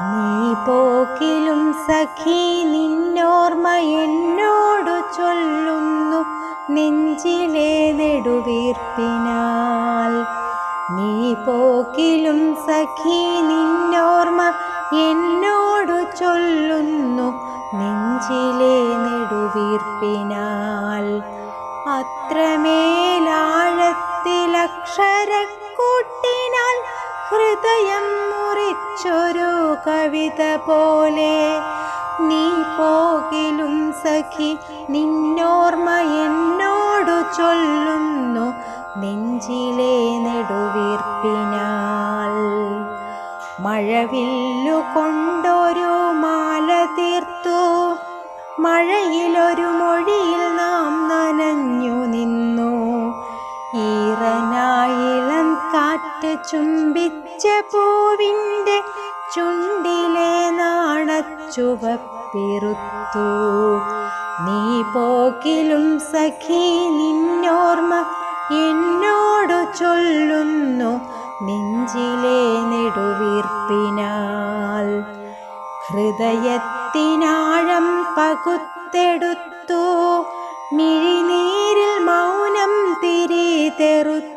നീ പോക്കിലും സഖി നിന്നോർമ്മ എന്നോടു ചൊല്ലുന്നു. നെഞ്ചിലെ നെടുവീർപ്പിനാൽ നീ പോക്കിലും സഖി നിന്നോർമ്മ എന്നോടു ചൊല്ലുന്നു. നെഞ്ചിലെ നെടുവീർപ്പിനാൽ അത്രമേലാഴത്തിലക്ഷരക്കൂട്ടിനാൽ ഹൃദയം മുറിച്ചൊരു കവിത പോലെ. നീ പോകിലും സഖി നിന്നോർമ്മ എന്നോടു ചൊല്ലുന്നു. നെഞ്ചിലെ നെടുവീർപ്പിനാൽ മഴവില്ലു കൊണ്ടൊരു മാല തീർത്തു. മഴയിലൊരു മൊഴിയിൽ നാം നനഞ്ഞു. കാറ്റ് ചുംബിച്ച പൂവിന്റെ ചുണ്ടിലെ നാണച്ചുവപ്പിറുത്തു. നീ പോക്കിലും സഖി നിന്നോർമ്മ എന്നോടു ചൊല്ലുന്നു നെഞ്ചിലെ നെടുവീർപ്പിനാൽ. ഹൃദയത്തിനാഴം പകുത്തെടുത്തു മിഴിനീരിൽ മൗനം തിരിതെറുത്തു ചങ്കിൽ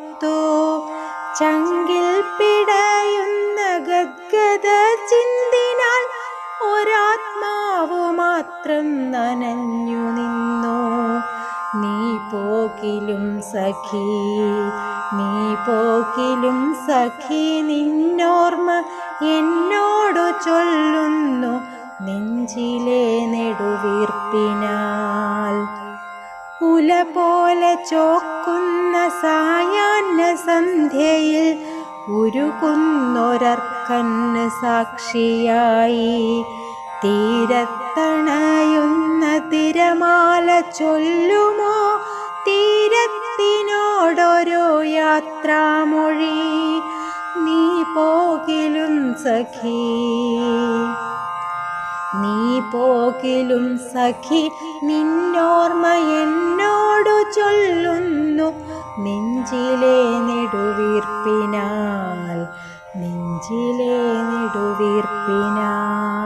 പിടയുന്ന ഗദ്ഗത ചിന്തിനാൽ ഒരാത്മാവു മാത്രം നനഞ്ഞു നിന്നു. നീ പോകിലും സഖി നീ പോകിലും സഖി നിന്നോർമ്മ എന്നോടു ചൊല്ലുന്നു നെഞ്ചിലെ നെടുവീർപ്പിനാൽ. ഉല പോലെ ചോക്കുന്ന സായാഹ്ന സന്ധ്യയിൽ ഉരുകുന്നൊരർക്കന്ന് സാക്ഷിയായി. തീരത്തണയുന്ന തിരമാല ചൊല്ലുമോ? തീരത്തിനോടൊരു യാത്രാമൊഴി? നീ പോകിലും സഖി. നീ പോകിലും സഖി നിന്നോർമ്മ എന്നോടു ചൊല്ലുന്നു നെഞ്ചിലെ നെടുവീർപ്പിനാൽ നെഞ്ചിലെ നെടുവീർപ്പിനാൽ.